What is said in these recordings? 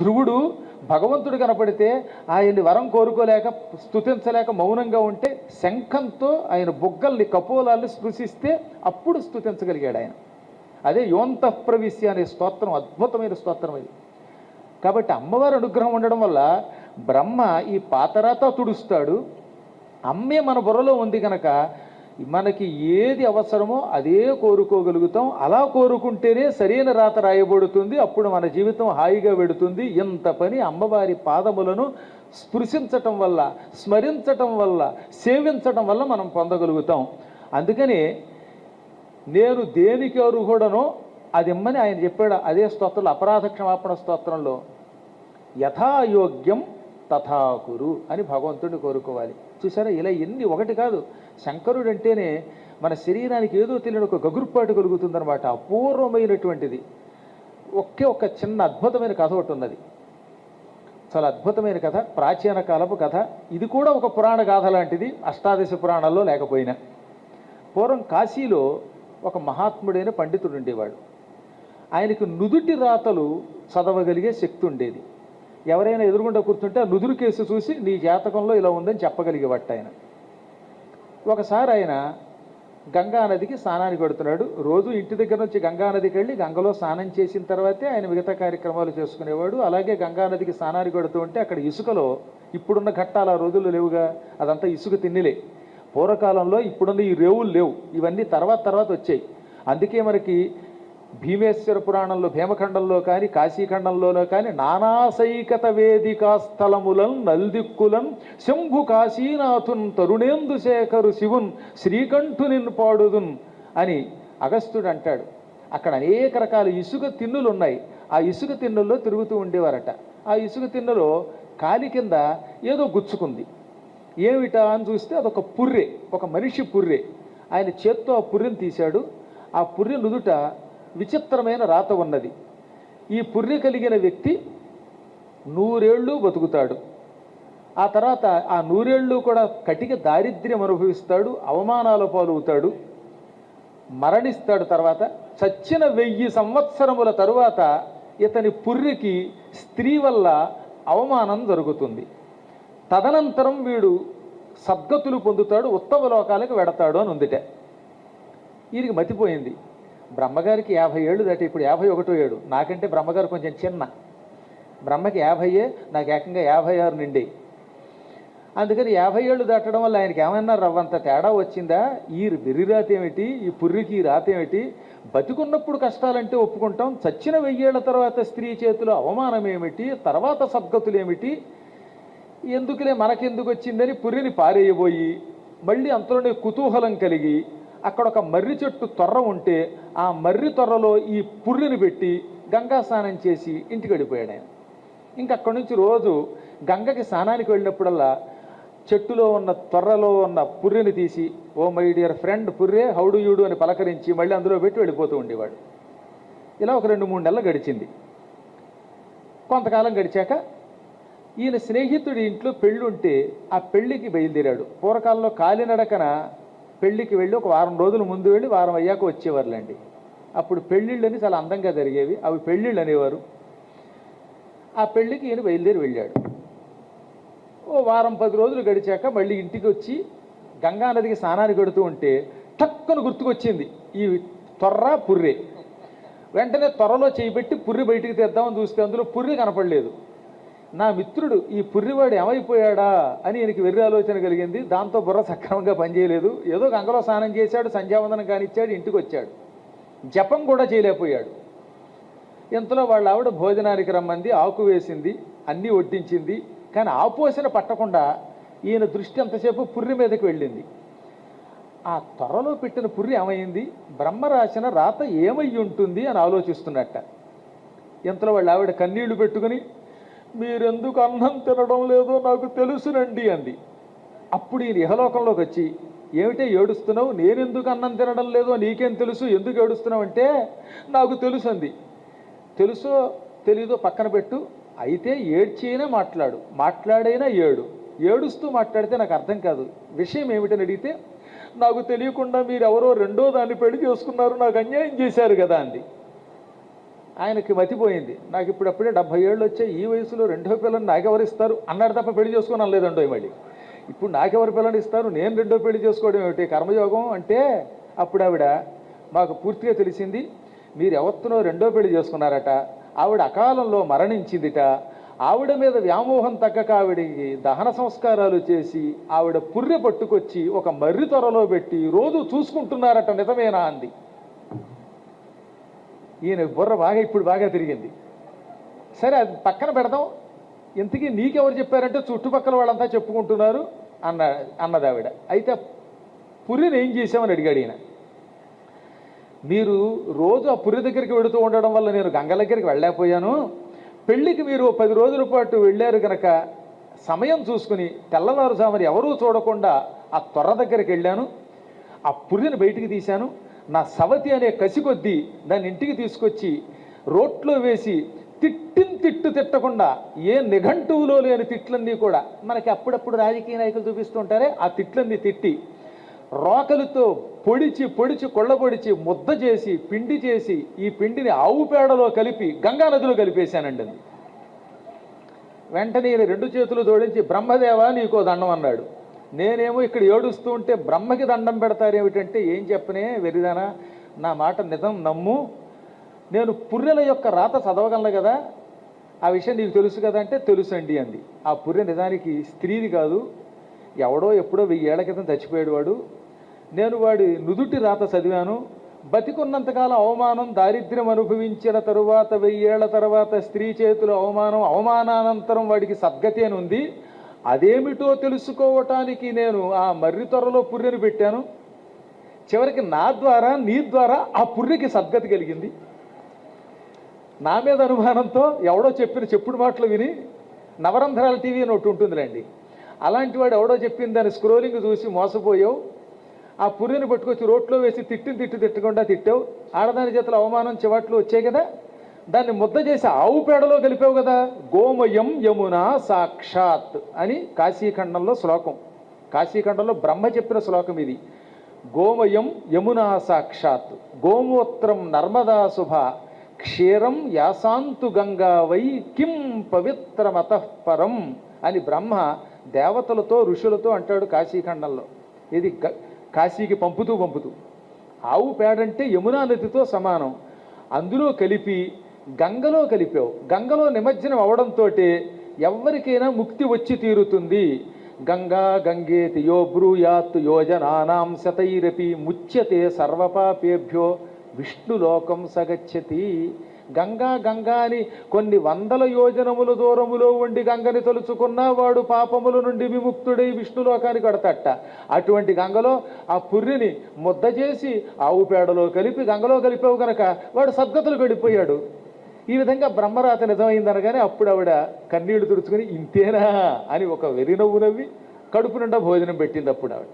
ధ్రువుడు భగవంతుడు కనపడితే ఆయన్ని వరం కోరుకోలేక స్తుతించలేక మౌనంగా ఉంటే శంఖంతో ఆయన బుగ్గల్ని కపోలాల్ని స్పృశిస్తే అప్పుడు స్థుతించగలిగాడు ఆయన. అదే యోంత ప్రవిశ్య అనే స్తోత్రం అద్భుతమైన స్తోత్రం అది కాబట్టి అమ్మవారి అనుగ్రహం ఉండడం వల్ల బ్రహ్మ ఈ పాతరాత తుడుస్తాడు. అమ్మే మన బుర్రలో ఉంది కనుక మనకి ఏది అవసరమో అదే కోరుకోగలుగుతాం. అలా కోరుకుంటేనే సరైన రాత రాయబడుతుంది. అప్పుడు మన జీవితం హాయిగా పెడుతుంది ఇంత పని అమ్మవారి పాదములను స్పృశించటం వల్ల స్మరించటం వల్ల సేవించటం వల్ల మనం పొందగలుగుతాం. అందుకని నేను దేనికి అర్హుడనో అది ఇమ్మని ఆయన చెప్పాడు. అదే స్తోత్రంలో అపరాధ క్షమాపణ స్తోత్రంలో యథాయోగ్యం తథాకురు అని భగవంతుడిని కోరుకోవాలి. చూసారా? ఇలా ఎన్ని ఒకటి కాదు. శంకరుడు అంటేనే మన శరీరానికి ఏదో తెలియని ఒక గగుర్పాటు కలుగుతుందనమాట అపూర్వమైనటువంటిది. ఒకే ఒక చిన్న అద్భుతమైన కథ ఒకటి ఉన్నది. చాలా అద్భుతమైన కథ ప్రాచీన కాలపు కథ. ఇది కూడా ఒక పురాణ గాథ లాంటిది అష్టాదశ పురాణాల్లో లేకపోయినా. పూర్వం కాశీలో ఒక మహాత్ముడైన పండితుడు ఉండేవాడు. ఆయనకు నుదుటి రాతలు చదవగలిగే శక్తి ఉండేది. ఎవరైనా ఎదురుగుండా కూర్చుంటే ఆ నుదురు కేసు చూసి నీ జాతకంలో ఇలా ఉందని చెప్పగలిగేవాట ఆయన. ఒకసారి ఆయన గంగా నదికి స్నానానికి పెడుతున్నాడు రోజు ఇంటి దగ్గర నుంచి గంగా నదికి వెళ్ళి గంగలో స్నానం చేసిన తర్వాతే ఆయన మిగతా కార్యక్రమాలు చేసుకునేవాడు. అలాగే గంగా నదికి స్నానానికి పెడుతూ ఉంటే అక్కడ ఇసుకలో ఇప్పుడున్న ఘట్టాలు ఆ రోజుల్లో లేవుగా? అదంతా ఇసుక తిన్నిలే. పూర్వకాలంలో ఇప్పుడున్న ఈ రేవులు లేవు. ఇవన్నీ తర్వాత తర్వాత వచ్చాయి. అందుకే మనకి భీమేశ్వర పురాణంలో భీమఖండంలో కానీ కాశీఖండంలోనో కానీ నానాసైకత వేదికా స్థలములన్ నల్దిక్కులన్ శంభు కాశీనాథున్ తరుణేందు శేఖరు శివున్ శ్రీకంఠునిన్ పాడుదున్ అని అగస్త్యుడు అంటాడు. అక్కడ అనేక రకాల ఇసుక తిన్నులు ఉన్నాయి ఆ ఇసుక తిన్నుల్లో తిరుగుతూ ఉండేవారట. ఆ ఇసుక తిన్నులో కాలి కింద ఏదో గుచ్చుకుంది. ఏమిటా అని చూస్తే అదొక పుర్రె ఒక మనిషి పుర్రె. ఆయన చేత్తో ఆ పుర్రెని తీశాడు. ఆ పుర్రె నుదుట విచిత్రమైన రాత ఉన్నది. ఈ పుర్రె కలిగిన వ్యక్తి నూరేళ్ళు బతుకుతాడు. ఆ తర్వాత ఆ నూరేళ్ళు కూడా కటిక దారిద్ర్యం అనుభవిస్తాడు అవమానాల పాలవుతాడు మరణిస్తాడు. తర్వాత చచ్చిన వెయ్యి సంవత్సరముల తరువాత ఇతని పుర్రికి స్త్రీ వల్ల అవమానం జరుగుతుంది. తదనంతరం వీడు సద్గతులు పొందుతాడు ఉత్తమ లోకాలకు వెడతాడు అని ఉందిట వీరికి మతిపోయింది. బ్రహ్మగారికి యాభై ఏళ్ళు దాటి ఇప్పుడు యాభై ఒకటో ఏడు. నాకంటే బ్రహ్మగారు కొంచెం చిన్న. బ్రహ్మకి యాభైయే నాకు ఏకంగా యాభై ఆరు నిండి. అందుకని యాభై ఏళ్ళు దాటడం వల్ల ఆయనకి ఏమన్నా రవ్వంత తేడా వచ్చిందా? ఈ వెర్రి ఏమిటి ఈ పుర్రికి ఈ రాత ఏమిటి బతికున్నప్పుడు కష్టాలంటే ఒప్పుకుంటాం. చచ్చిన వెయ్యేళ్ళ తర్వాత స్త్రీ చేతిలో అవమానం ఏమిటి తర్వాత సద్గతులు ఏమిటి ఎందుకులే మనకెందుకు వచ్చిందని పుర్రిని పారేయబోయి మళ్ళీ అంతలోనే కుతూహలం కలిగి అక్కడ ఒక మర్రి చెట్టు తొర్ర ఉంటే ఆ మర్రి తొర్రలో ఈ పుర్రిని పెట్టి గంగా స్నానం చేసి ఇంటికి వెళ్ళిపోయాడు ఆయన. ఇంకా అక్కడి నుంచి రోజు గంగకి స్నానానికి వెళ్ళినప్పుడల్లా చెట్టులో ఉన్న తొర్రలో ఉన్న పుర్రెని తీసి ఓ మై డియర్ ఫ్రెండ్ పుర్రే హౌడు యూడు అని పలకరించి మళ్ళీ అందులో పెట్టి వెళ్ళిపోతూ ఉండేవాడు. ఇలా ఒక రెండు మూడు నెలలు గడిచింది. కొంతకాలం గడిచాక ఈయన స్నేహితుడి ఇంట్లో పెళ్ళి ఉంటే ఆ పెళ్ళికి బయలుదేరాడు. పూర్వకాలంలో కాలినడకన పెళ్ళికి వెళ్ళి ఒక వారం రోజుల ముందు వెళ్ళి వారం అయ్యాక వచ్చేవారులేండి. అప్పుడు పెళ్ళిళ్ళని చాలా అందంగా జరిగేవి. అవి పెళ్ళిళ్ళు అనేవారు. ఆ పెళ్ళికి ఈయన బయలుదేరి వెళ్ళాడు. ఓ వారం పది రోజులు గడిచాక మళ్ళీ ఇంటికి వచ్చి గంగా నదికి స్నానానికి పెడుతూ ఉంటే టక్కును గుర్తుకొచ్చింది ఈ తొర్ర పుర్రె. వెంటనే త్వరలో చేయిబెట్టి పుర్రి బయటికి తెద్దామని చూస్తే అందులో పుర్రి కనపడలేదు. నా మిత్రుడు ఈ పుర్రివాడు ఏమైపోయాడా అని ఈయనకి వెర్రి ఆలోచన కలిగింది. దాంతో బుర్ర సక్రమంగా పనిచేయలేదు. ఏదో గంగలో స్నానం చేశాడు సంధ్యావందనం కానిచ్చాడు ఇంటికి వచ్చాడు. జపం కూడా చేయలేకపోయాడు. ఇంతలో వాళ్ళ ఆవిడ భోజనానికి రమ్మంది ఆకు వేసింది అన్నీ వడ్డించింది. కానీ ఆపోసిన పట్టకుండా ఈయన దృష్టి అంతసేపు పుర్రి మీదకి వెళ్ళింది. ఆ త్వరలో పెట్టిన పుర్రి ఏమైంది? బ్రహ్మ రాసిన రాత ఏమై ఉంటుంది అని ఆలోచిస్తున్నట్ట. ఇంతలో వాళ్ళ ఆవిడ కన్నీళ్ళు పెట్టుకుని మీరెందుకు అన్నం తినడం లేదో నాకు తెలుసునండి అంది. అప్పుడు ఈయన ఇహలోకంలోకి వచ్చి ఏమిటే ఏడుస్తున్నావు? నేనెందుకు అన్నం తినడం లేదో నీకేం తెలుసు? ఎందుకు ఏడుస్తున్నావు అంటే నాకు తెలుసు అంది. తెలుసో తెలీదో పక్కన పెట్టు. అయితే ఏడ్చైనా మాట్లాడు. మాట్లాడైనా ఏడు. ఏడుస్తూ మాట్లాడితే నాకు అర్థం కాదు. విషయం ఏమిటని అడిగితే నాకు తెలియకుండా మీరు ఎవరో రెండో దాన్ని పెళ్ళి చేసుకున్నారు. నాకు అన్యాయం చేశారు కదా అంది. ఆయనకి మతిపోయింది. నాకు ఇప్పుడప్పుడే డెబ్బై ఏళ్ళు వచ్చాయి. ఈ వయసులో రెండో పిల్లని నాకెవరు ఇస్తారు? అన్నాడు తప్ప పెళ్ళి చేసుకుని లేదండో మళ్ళీ. ఇప్పుడు నాకెవరు పిల్లని ఇస్తారు? నేను రెండో పెళ్ళి చేసుకోవడం ఏమిటి? కర్మయోగం అంటే అప్పుడు ఆవిడ మాకు పూర్తిగా తెలిసింది మీరు ఎవరినో రెండో పెళ్ళి చేసుకున్నారట. ఆవిడ అకాలంలో మరణించిందిట. ఆవిడ మీద వ్యామోహం తగ్గక ఆవిడకి దహన సంస్కారాలు చేసి ఆవిడ పుర్రె పట్టుకొచ్చి ఒక మర్రి త్వరలో పెట్టి రోజు చూసుకుంటున్నారట నిజమేనా అంది. ఈయన బుర్ర బాగా ఇప్పుడు బాగా తిరిగింది. సరే అది పక్కన పెడదాం. ఇంతకీ నీకెవరు చెప్పారంటే చుట్టుపక్కల వాళ్ళంతా చెప్పుకుంటున్నారు అన్న అన్నది ఆవిడ. అయితే పురిని ఏం చేసామని అడిగాడు ఈయన. మీరు రోజు ఆ పురి దగ్గరికి వెళుతూ ఉండడం వల్ల నేను గంగ దగ్గరికి వెళ్ళలేకపోయాను. పెళ్ళికి మీరు పది రోజుల పాటు వెళ్ళారు కనుక సమయం చూసుకుని తెల్లవారుజామున ఎవరూ చూడకుండా ఆ త్వర దగ్గరికి వెళ్ళాను. ఆ పురిని బయటికి తీశాను. నా సవతి అనే కసి కొద్దీ దాన్ని ఇంటికి తీసుకొచ్చి రోట్లో వేసి తిట్టిన తిట్టు తిట్టకుండా ఏ నిఘంటువులో లేని తిట్లన్నీ కూడా మనకి అప్పుడప్పుడు రాజకీయ నాయకులు చూపిస్తుంటారే ఆ తిట్లన్నీ తిట్టి రోకలితో పొడిచి పొడిచి కొళ్ళబొడిచి ముద్ద చేసి పిండి చేసి ఈ పిండిని ఆవు పేడలో కలిపి గంగానదిలో కలిపేశానండి. వెంటనే రెండు చేతులు జోడించి బ్రహ్మదేవ నీకో దండం అన్నాడు. నేనేమో ఇక్కడ ఏడుస్తూ ఉంటే బ్రహ్మకి దండం పెడతారు ఏమిటంటే ఏం చెప్పనే వెరిదానా నా మాట నిజం నమ్ము. నేను పుర్రెల యొక్క రాత చదవగలను కదా. ఆ విషయం నీకు తెలుసు కదా అంటే తెలుసండి అంది. ఆ పుర్రె నిజానికి స్త్రీది కాదు. ఎవడో ఎప్పుడో వెయ్యి ఏళ్ళ క్రితం చచ్చిపోయాడు వాడు. నేను వాడి నుదుటి రాత చదివాను. బతికున్నంతకాలం అవమానం దారిద్ర్యం అనుభవించిన తరువాత వెయ్యేళ్ళ తర్వాత స్త్రీ చేతుల అవమానం అవమానానంతరం వాడికి సద్గతి అని ఉంది. అదేమిటో తెలుసుకోవటానికి నేను ఆ మర్రి త్వరలో పుర్రెను పెట్టాను. చివరికి నా ద్వారా నీ ద్వారా ఆ పుర్రెకి సద్గతి కలిగింది. నా మీద అనుమానంతో ఎవడో చెప్పిన చెప్పుడు మాటలు విని నవరంధ్రాల టీవీ అని ఒకటి ఉంటుందిలేండి. అలాంటి వాడు ఎవడో చెప్పిన దాని స్క్రోలింగ్ చూసి మోసపోయావు. ఆ పుర్రెని పట్టుకొచ్చి రోడ్లో వేసి తిట్టిన తిట్టు తిట్టకుండా తిట్టావు. ఆడదాని చేతుల అవమానం చివాట్లు వచ్చాయి కదా. దాన్ని ముద్ద చేసి ఆవు పేడలో కలిపావు కదా. గోమయం యమున సాక్షాత్ అని కాశీఖండంలో శ్లోకం. కాశీఖండంలో బ్రహ్మ చెప్పిన శ్లోకం ఇది. గోమయం యమునా సాక్షాత్. గోమూత్రం నర్మదా శుభ. క్షీరం యాసాంతు గంగా వై కిం పవిత్రమతః పరం అని బ్రహ్మ దేవతలతో ఋషులతో అంటాడు కాశీఖండంలో. ఇది కాశీకి పంపుతూ పంపుతూ. ఆవు పేడంటే యమునా నదితో సమానం. అందులో కలిపి గంగలో కలిపావు. గంగలో నిమజ్జనం అవడంతో ఎవరికైనా ముక్తి వచ్చి తీరుతుంది. గంగా గంగేతి యో బ్రూయాత్ యోజనానాం శతైరపి ముచ్యతే సర్వపాపేభ్యో విష్ణులోకం సగచ్చతి. గంగా గంగా అని కొన్ని వందల యోజనముల దూరములో ఉండి గంగని తలుచుకున్నా వాడు పాపముల నుండి విముక్తుడై విష్ణులోకానికి కడతట అటువంటి గంగలో ఆ పుర్రిని ముద్ద చేసి ఆవు పేడలో కలిపి గంగలో కలిపావు గనక వాడు సద్గతులు గడిపోయాడు. ఈ విధంగా బ్రహ్మరాత నిజమైందనగానే అప్పుడు ఆవిడ కన్నీళ్ళు తుడుచుకుని ఇంతేనా? అని ఒక వెరినవ్వు నవ్వి కడుపు నిండా భోజనం పెట్టింది అప్పుడు ఆవిడ.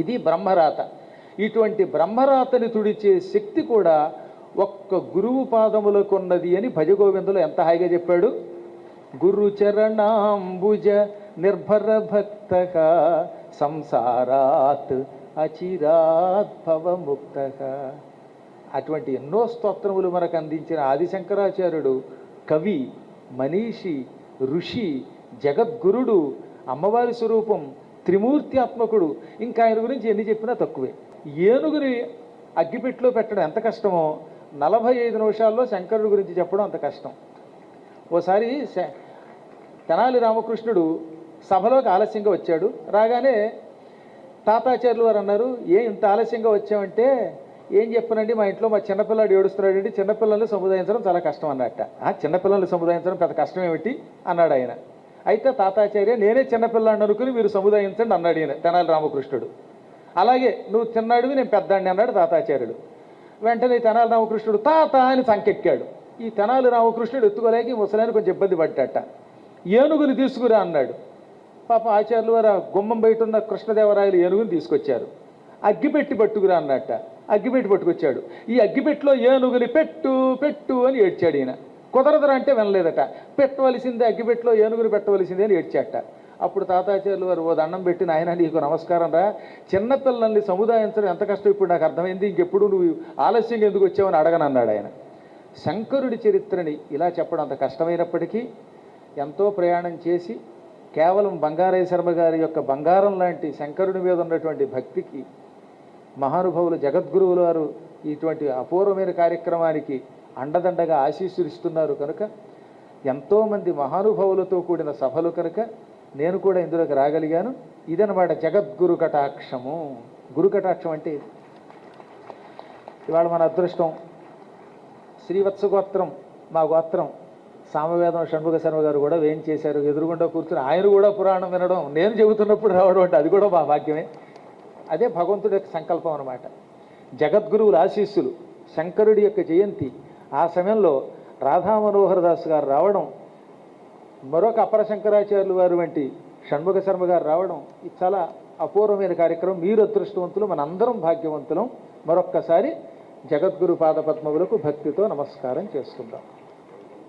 ఇది బ్రహ్మరాత. ఇటువంటి బ్రహ్మరాతని తుడిచే శక్తి కూడా ఒక్క గురువు పాదములకున్నది అని భజగోవిందులు ఎంత హాయిగా చెప్పాడు. గురు చరణాంబుజ నిర్భర భక్త సంసారాత్ అచిరాత్ భవముక్త. అటువంటి ఎన్నో స్తోత్రములు మనకు అందించిన ఆదిశంకరాచార్యుడు కవి మనీషి ఋషి జగద్గురుడు అమ్మవారి స్వరూపం త్రిమూర్త్యాత్మకుడు ఇంకా ఆయన గురించి ఎన్ని చెప్పినా తక్కువే. ఏనుగుని అగ్గిపెట్టిలో పెట్టడం ఎంత కష్టమో నలభై ఐదు నిమిషాల్లో శంకరుడి గురించి చెప్పడం అంత కష్టం. ఓసారి శ- తెనాలి రామకృష్ణుడు సభలోకి ఆలస్యంగా వచ్చాడు. రాగానే తాతాచార్యులు వారు అన్నారు ఏ ఇంత ఆలస్యంగా వచ్చామంటే ఏం చెప్పనండి? మా ఇంట్లో మా చిన్నపిల్లాడు ఏడుస్తున్నాడండి. చిన్నపిల్లల్ని సముదాయించడం చాలా కష్టం అన్నట్ట ఆ చిన్నపిల్లల్ని సముదాయించడం పెద్ద కష్టం ఏమిటి అన్నాడు ఆయన. అయితే తాతాచార్య నేనే చిన్నపిల్లాడిని అనుకుని మీరు సముదాయించండి అన్నాడు ఈయన తెనాలి రామకృష్ణుడు. అలాగే నువ్వు చిన్నాడివి నేను పెద్దాడిని అన్నాడు తాతాచార్యుడు. వెంటనే తెనాలి రామకృష్ణుడు తాత అని సంకెక్కాడు. ఈ తెనాలి రామకృష్ణుడు ఎత్తుకోలేక ముసలాయన కొంచెం ఇబ్బంది పడ్డట. ఏనుగుని తీసుకురా అన్నాడు. పాప ఆచార్యులు వారు గుమ్మం బయట ఉన్న కృష్ణదేవరాయలు ఏనుగుని తీసుకొచ్చారు. అగ్గిపెట్టి పట్టుకురా అన్నట్ట. అగ్గిపెట్టి పట్టుకొచ్చాడు. ఈ అగ్గిపెట్టిలో ఏనుగుని పెట్టు పెట్టు అని ఏడ్చాడు ఈయన. కుదరదురా అంటే వినలేదట. పెట్టవలసిందే అగ్గిపెట్టిలో ఏనుగుని పెట్టవలసిందే అని ఏడ్చాట అప్పుడు తాతాచార్యులు వారు ఓ దండం పెట్టి నాయన నీకు నమస్కారం రా. చిన్నపిల్లల్ని సముదాయించడం ఎంత కష్టం? ఇప్పుడు నాకు అర్థమైంది. ఇంకెప్పుడు నువ్వు ఆలస్యంగా ఎందుకు వచ్చావని అడగనన్నాడు ఆయన. శంకరుడి చరిత్రని ఇలా చెప్పడం అంత కష్టమైనప్పటికీ ఎంతో ప్రయాణం చేసి కేవలం బంగారయ్య శర్మ గారి యొక్క బంగారం లాంటి శంకరుడి మీద ఉన్నటువంటి భక్తికి మహానుభావులు జగద్గురువులు వారు ఇటువంటి అపూర్వమైన కార్యక్రమానికి అండదండగా ఆశీస్సులు ఇస్తున్నారు కనుక ఎంతోమంది మహానుభావులతో కూడిన సభలు కనుక నేను కూడా ఇందులోకి రాగలిగాను. ఇదనమాట జగద్గురు కటాక్షము. గురు కటాక్షం అంటే ఇవాళ మన అదృష్టం శ్రీవత్స గోత్రం మా గోత్రం సామవేదం షణ్ముఖ శర్మ గారు కూడా వేం చేశారు ఎదురుగుండా కూర్చుని ఆయన కూడా పురాణం వినడం నేను చెబుతున్నప్పుడు రావడం అంటే అది కూడా మా భాగ్యమే. అదే భగవంతుడి యొక్క సంకల్పం అనమాట జగద్గురువుల ఆశీస్సులు శంకరుడి యొక్క జయంతి ఆ సమయంలో రాధా మనోహర్ దాస్ గారు రావడం మరొక అపర శంకరాచార్యులు వారు వంటి షణ్ముఖ శర్మ గారు రావడం ఇది చాలా అపూర్వమైన కార్యక్రమం. మీరు అదృష్టవంతులు మనందరం భాగ్యవంతులం. మరొక్కసారి జగద్గురు పాదపద్మములకు భక్తితో నమస్కారం చేసుకుందాం.